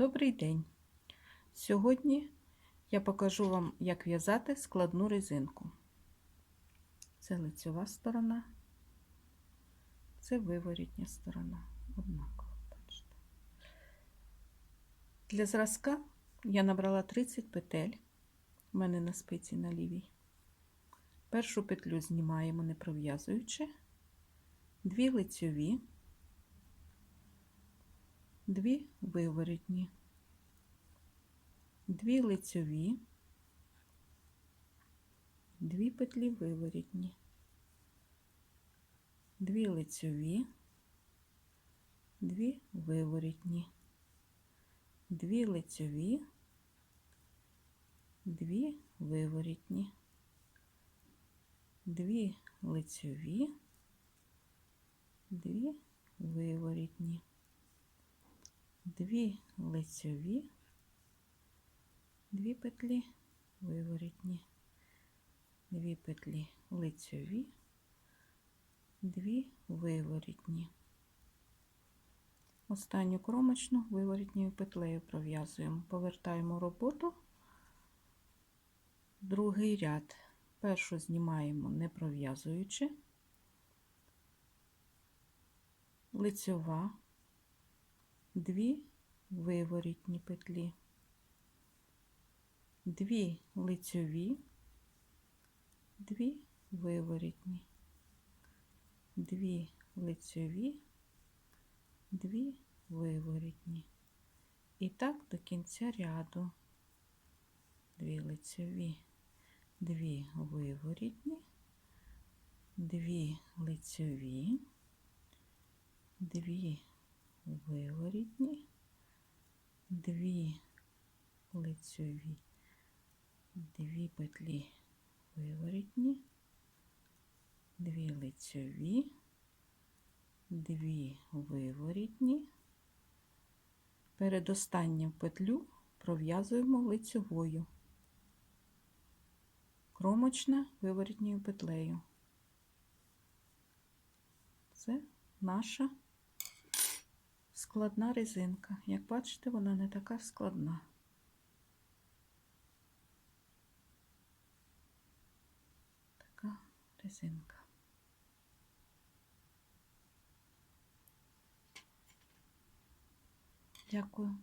Добрий день! Сьогодні я покажу вам, як в'язати складну резинку. Це лицьова сторона, це виворітня сторона. Однаково, бачите. Для зразка я набрала 30 петель, у мене на спиці на лівій. Першу петлю знімаємо, не пров'язуючи, дві лицьові, дві виворітні, дві лицьові, дві петлі виворітні, дві лицьові, дві виворітні, дві лицьові, дві виворітні, дві лицьові, дві виворітні дві лицьові, дві петлі виворітні, дві петлі лицьові, дві виворітні. Останню кромочну виворітньою петлею пров'язуємо, повертаємо роботу, другий ряд. Першу знімаємо не пров'язуючи, лицьова дві виворітні петлі, дві лицьові, дві виворітні, дві лицьові, дві виворітні. І так до кінця ряду. Дві лицьові, дві виворітні, дві лицьові, дві виворітні, дві лицьові, дві петлі виворітні, дві лицьові, дві виворітні. Перед останнім петлю пров'язуємо лицьовою, кромочна виворітньою петлею. Це наша складна резинка. Як бачите, вона не така складна. Така резинка. Дякую.